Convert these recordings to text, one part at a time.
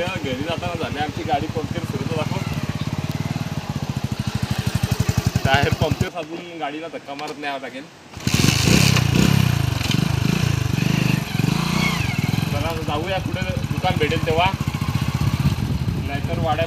सध्या घरी जाताना झाली. आमची गाडी पंक्चर फिरतो दाखव. टायर पंक्चर अजून गाडीला धक्का मारत न्यावा लागेल. चला जाऊया कुठे दुकान भेटेल तेव्हा. नाहीतर वाड्या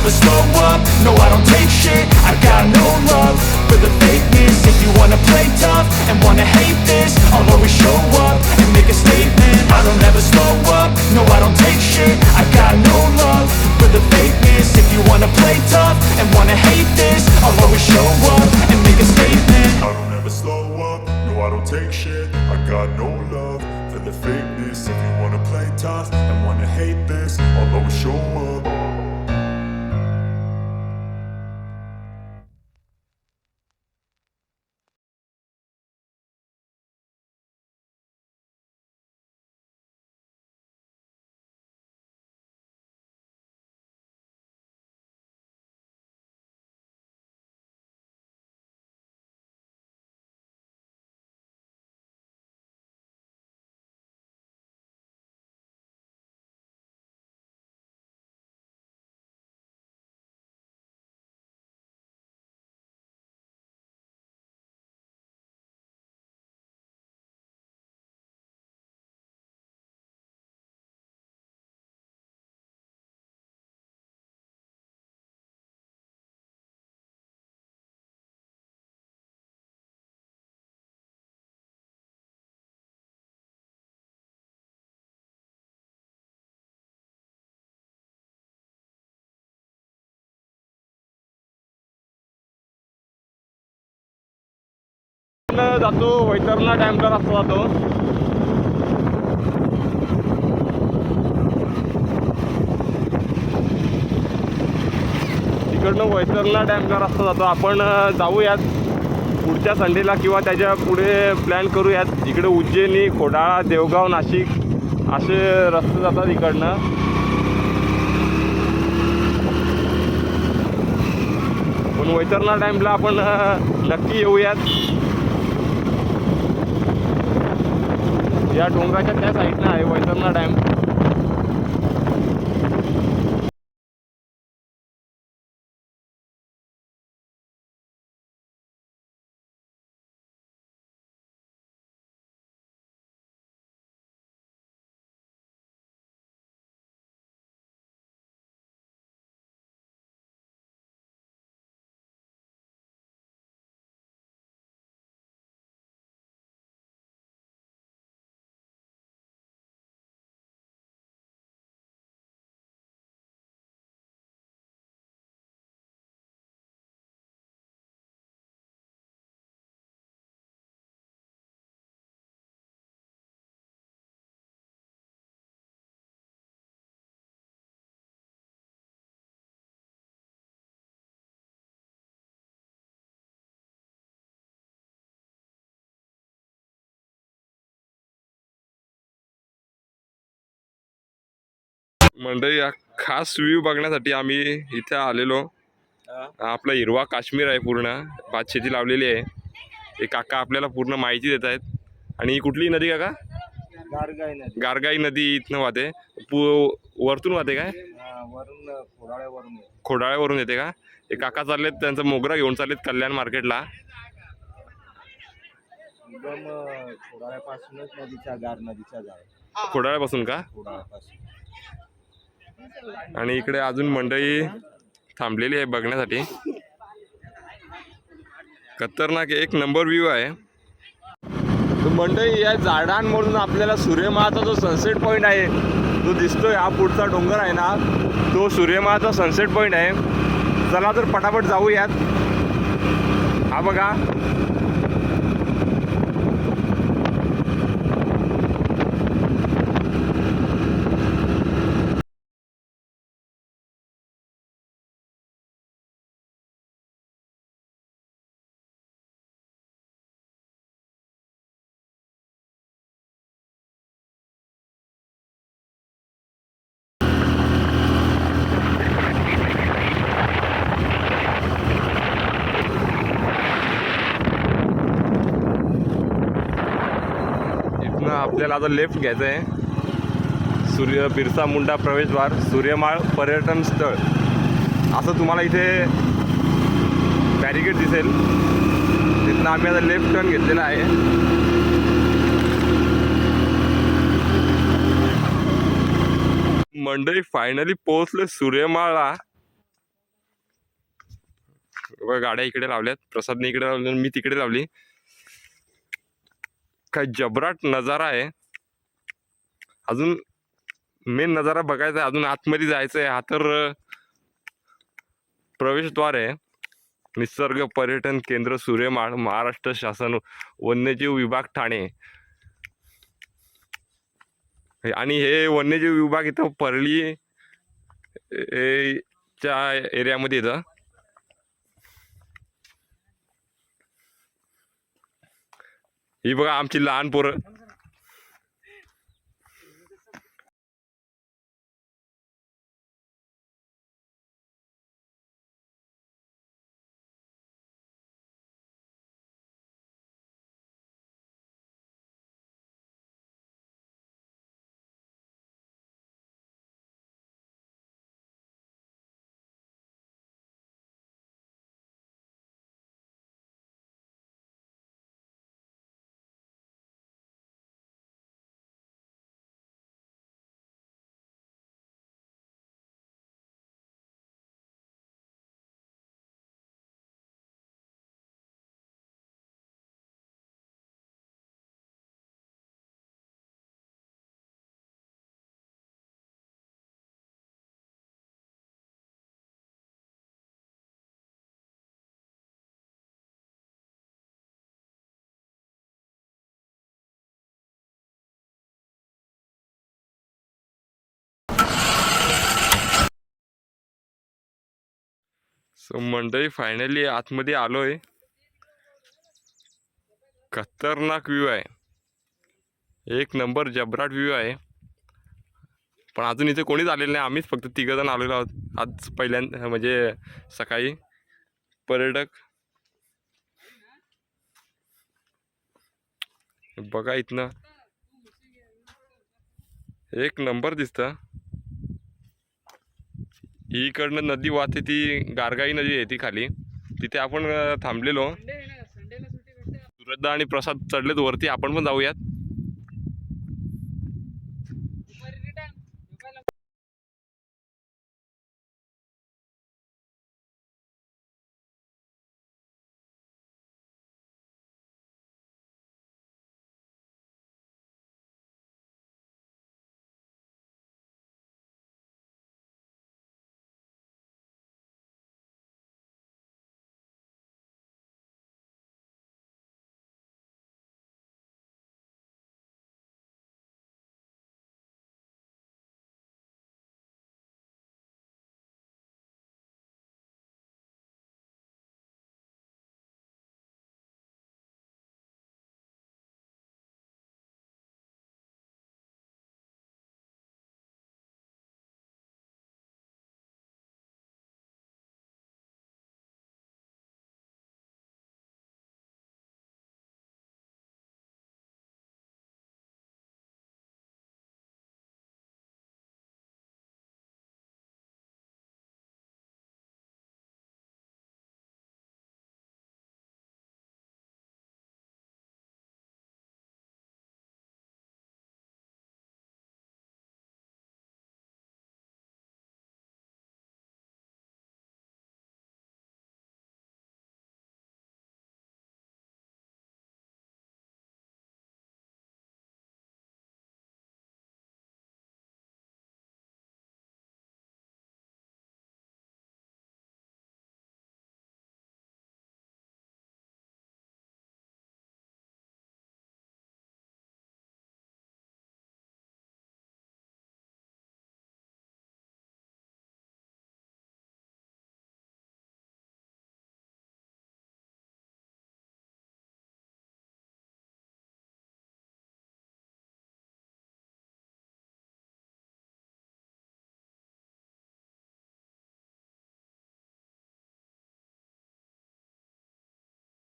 never slow up. No, I don't take shit, I've got no love For the fakeness, if you wanna play tough And wanna hate this, I'll जातो वैतरणा डॅमचा रस्ता जातो. तिकडनं वैतरणा डॅमचा रस्ता जातो. आपण जाऊयात पुढच्या संडेला किंवा त्याच्या पुढे प्लॅन करूयात. इकडे उज्जैनी खोडाळा देवगाव नाशिक असे रस्ते जातात इकडनं. पण वैतरणा डॅमला आपण नक्की येऊयात. या डोंगराच्या त्या साईडनं आहे वैतरणा डॅम. मंडळी हा खास व्ह्यू बघण्यासाठी आम्ही इथे आलेलो. आपला हिरवा काश्मीर आहे पूर्ण. भात शेती लावलेली आहे. हे काका आपल्याला पूर्ण माहिती देत आहेत. आणि ही कुठली नदी काका? गारगाय नदी. गारगाई नदी इथनं वाहते. पू वरतून वाहते काय? वरून खोडाळ्यावरून येते. का? हे काका चाललेत त्यांचा मोगरा घेऊन चाललेत कल्याण मार्केटला. खोडाळ्यापासूनच नदीच्या गार नदीच्या खोडाळ्यापासून का? खोडाळ्यापासून. आणि इकडे अजून मंडळी थांबलेली आहे बघण्यासाठी. खतरनाक एक नंबर व्ह्यू आहे. मंडळी या झाडांमधून आपल्याला सूर्यमाचा जो सनसेट पॉईंट आहे जो दिसतोय हा पुढचा डोंगर आहे ना तो सूर्यमाचा सनसेट पॉईंट आहे. चला तर पटापट जाऊयात. हा बघा इथनं आपल्याला आता लेफ्ट घ्यायचं आहे सूर्य बिरसा मुंडा प्रवेशद्वार सूर्यमाळ पर्यटन स्थळ. असं तुम्हाला इथे बॅरिकेड दिसेल. तिथनं आम्ही आता लेफ्ट टर्न घेतलेला आहे. मंडळी फायनली पोहोचले सूर्यमाळा गाड्या इकडे लावल्यात. प्रसादने इकडे लावली मी तिकडे लावली. काय जबराट नजारा आहे. अजून मेन नजारा बघायचा आहे. अजून आतमध्ये जायचं आहे हा तर प्रवेशद्वार आहे. निसर्ग पर्यटन केंद्र सूर्यमाळ महाराष्ट्र शासन वन्यजीव विभाग ठाणे. आणि हे वन्यजीव विभाग इथं परली ए- च्या एरियामध्ये येतं. ही बघा आमची लहान पोरं. सो मंडळी फायनली आतमध्ये आलोय. खतरनाक व्ह्यू आहे. एक नंबर जबराट व्ह्यू आहे. पण अजून इथे कोणीच आलेलं नाही. आम्हीच फक्त तिघंजण आलेलो आहोत. आज पहिल्यांदा म्हणजे सकाळी. पर्यटक. बघा इथनं. एक नंबर दिसतं. ही इकडनं नदी वाहते ती गारगाई नदी आहे ती खाली. तिथे आपण थांबलेलो. सुरतदा आणि प्रसाद चढलेत वरती. आपण पण जाऊयात.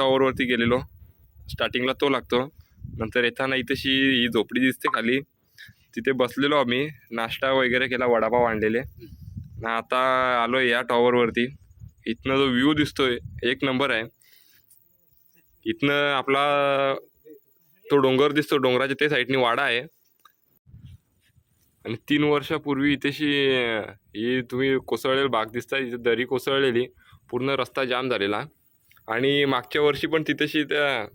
टॉवरवरती गेलेलो. स्टार्टिंगला तो लागतो. नंतर येताना इथेशी ही झोपडी दिसते खाली. तिथे बसलेलो आम्ही. नाश्ता वगैरे केला वडापाव आणलेले. ना आता आलो या टॉवरवरती. इथनं जो व्ह्यू दिसतोय एक नंबर आहे. इथनं आपला तो डोंगर दिसतो डोंगराच्या ते साईडनी वाडा आहे. आणि तीन वर्षापूर्वी इथेशी ही तुम्ही कोसळलेला बाग दिसता इथे दरी कोसळलेली. पूर्ण रस्ता जाम झालेला. आणि मागच्या वर्षी पण तिथेशी त्या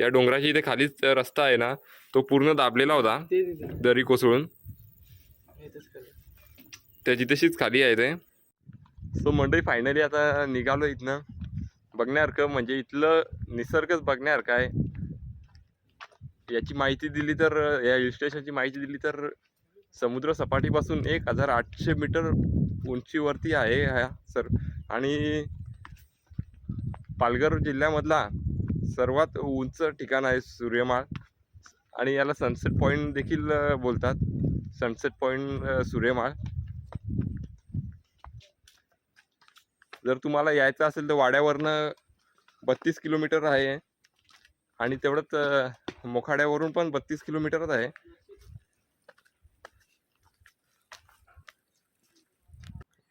या डोंगराच्या इथे खालीच रस्ता आहे ना तो पूर्ण दाबलेला होता दरी कोसळून. त्याची तशीच खाली. आहे ते. सो मंडळी फायनली आता निघालो इथनं. बघण्यासारखं म्हणजे इथलं निसर्गच बघण्यासारखं आहे. याची माहिती दिली तर या हिल स्टेशनची माहिती दिली तर समुद्र सपाटीपासून एक हजार आठशे मीटर उंचीवरती आहे हा सर. आणि पालघर जिल्ह्यामधला सर्वात उंच ठिकाण आहे सूर्यमाळ. आणि याला सनसेट पॉईंट देखील बोलतात. सनसेट पॉईंट सूर्यमाळ. जर तुम्हाला यायचं असेल तर वाड्यावरनं बत्तीस किलोमीटर आहे. आणि तेवढंच मोखाड्यावरून पण बत्तीस किलोमीटरच आहे.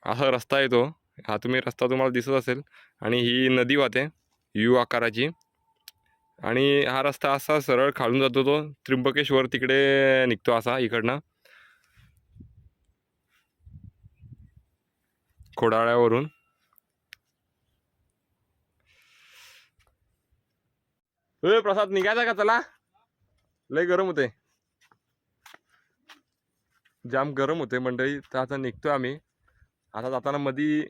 असा रस्ता आहे तो. हा तुम्ही रस्ता तुम्हाला दिसत असेल. आणि ही नदी वाहते यू आकाराची. आणि हा रस्ता असा सरळ खालून जातो तो. त्र्यंबकेश्वर तिकडे निघतो असा इकडनं. खोडाळ्यावरून. ए प्रसाद निघायचा का चला? लय गरम होते जाम गरम होते मंडळी. तर आता निघतो आम्ही. आता जाताना मधी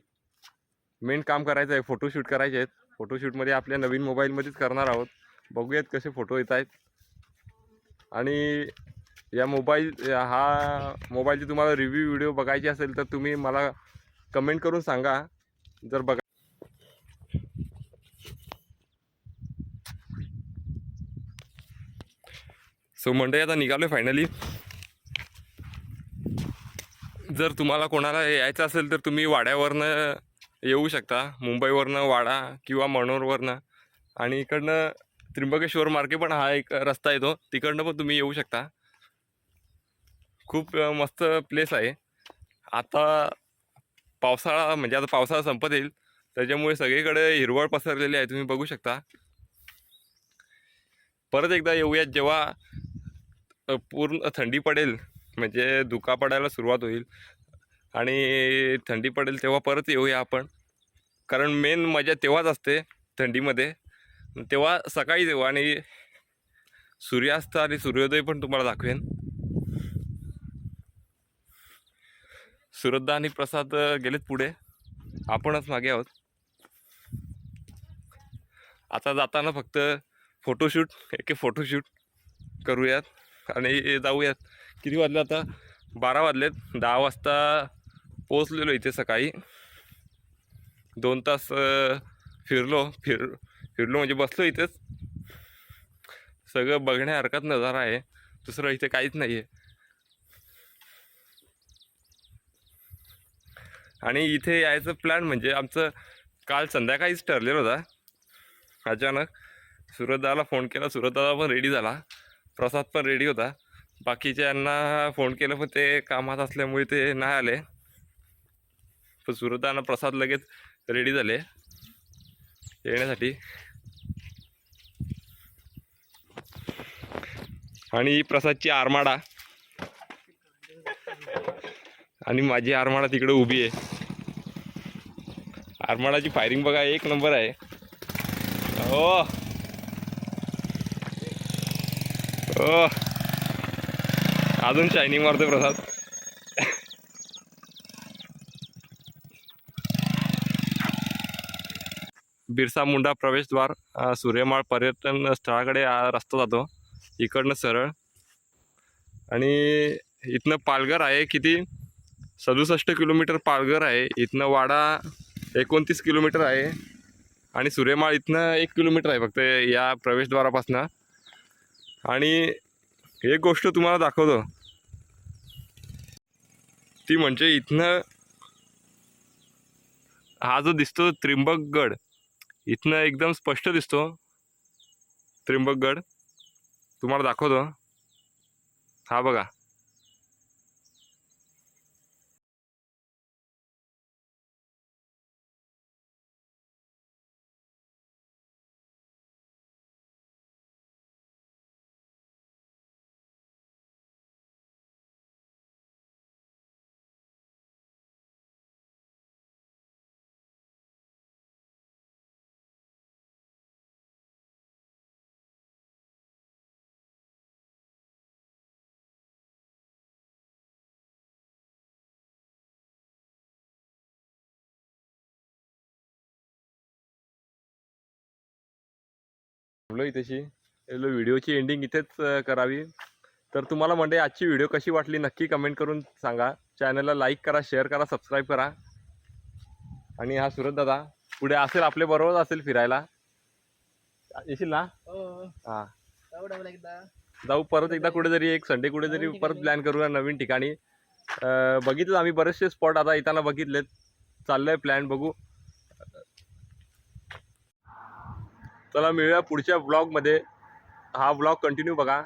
मेन काम करायचं आहे फोटोशूट करायचे आहेत. फोटोशूटमध्ये आपल्या नवीन मोबाईलमध्येच करणार आहोत. बघूयात कसे फोटो येत आहेत. आणि या मोबाईल हा मोबाईलची तुम्हाला रिव्ह्यू व्हिडिओ बघायची असेल तर तुम्ही मला कमेंट करून सांगा. जर बघा सो मंडळी आता निघालो आहे फायनली जर तुम्हाला कोणाला यायचं असेल तर तुम्ही वाड्यावरनं येऊ शकता. मुंबईवरनं वाडा किंवा मनोरवरनं. आणि इकडनं त्र्यंबकेश्वर मार्गे पण हा एक रस्ता येतो. तिकडनं पण तुम्ही येऊ शकता. खूप मस्त प्लेस आहे. आता पावसाळा म्हणजे आता पावसाळा संपत येईल. त्याच्यामुळे सगळीकडे हिरवळ पसरलेली आहे. तुम्ही बघू शकता. परत एकदा येऊयात जेव्हा पूर्ण थंडी पडेल म्हणजे धुका पडायला सुरुवात होईल. आणि थंडी पडेल तेव्हा परत येऊया आपण. कारण मेन मजा तेव्हाच असते थंडीमध्ये. तेव्हा सकाळी देऊ आणि सूर्यास्त आणि सूर्योदय पण तुम्हाला दाखवेन. सुरद्धा आणि प्रसाद गेलेत पुढे. आपणच मागे आहोत. आता जाताना फक्त फोटोशूट एक फोटोशूट करूयात आणि जाऊयात. किती वाजले आता? बारा वाजलेत. दहा वाजता पोचलेलो इथे सकाळी. दोन तास फिरलो फिर फिरलो म्हणजे बसलो इथेच. सगळं बघण्यासारखाच नजारा आहे. दुसरं इथे काहीच नाही आहे आणि इथे यायचं प्लॅन म्हणजे आमचं काल संध्याकाळीच ठरलेलं होता. अचानक सूरजदाला फोन केला. सूरजदादा पण रेडी झाला. प्रसाद पण रेडी होता. बाकीच्यांना फोन केलं पण ते कामात असल्यामुळे ते नाही आले. पण सुरतदाना प्रसाद लगेच रेडी झाले. येण्यासाठी. आणि प्रसादची आरमाडा. आणि माझी आरमाडा तिकडे उभी आहे. आरमाडाची फायरिंग बघा एक नंबर आहे. हो. हो. अजून शायनिंग मारतोय प्रसाद. बिरसा मुंडा प्रवेशद्वार सूर्यमाळ पर्यटन स्थळाकडे रस्ता जातो. इकडनं सरळ. आणि इथनं पालघर आहे किती? सदुसष्ट किलोमीटर पालघर आहे. इथनं वाडा एकोणतीस किलोमीटर आहे. आणि सूर्यमाळ इथनं एक किलोमीटर आहे फक्त या प्रवेशद्वारापासनं. आणि एक गोष्ट तुम्हाला दाखवतो. ती म्हणजे इथनं हा जो दिसतो त्रिंबकगड इथनं एकदम स्पष्ट दिसतो. त्रिंबकगड तुम्हाला दाखवतो. हा बघा. बोललो इथेशी. व्हिडिओची एंडिंग इथेच करावी. तर तुम्हाला म्हणजे आजची व्हिडिओ कशी वाटली नक्की कमेंट करून सांगा. चॅनलला लाईक करा शेअर करा सबस्क्राईब करा. आणि हा सुरत दादा पुढे असेल आपल्या बरोबर असेल फिरायला. येशील ना? हां. जाऊ परत एकदा कुठेतरी एक संडे कुठेतरी परत प्लॅन करूया नवीन ठिकाणी. बघितलं आम्ही बरेचसे स्पॉट आता येताना बघितलेत. चाललंय प्लॅन बघू. चला मिळूया पुढच्या ब्लॉगमध्ये हा ब्लॉग कंटिन्यू बघा.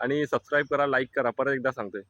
आणि सबस्क्राईब करा लाईक करा. परत एकदा सांगतोय.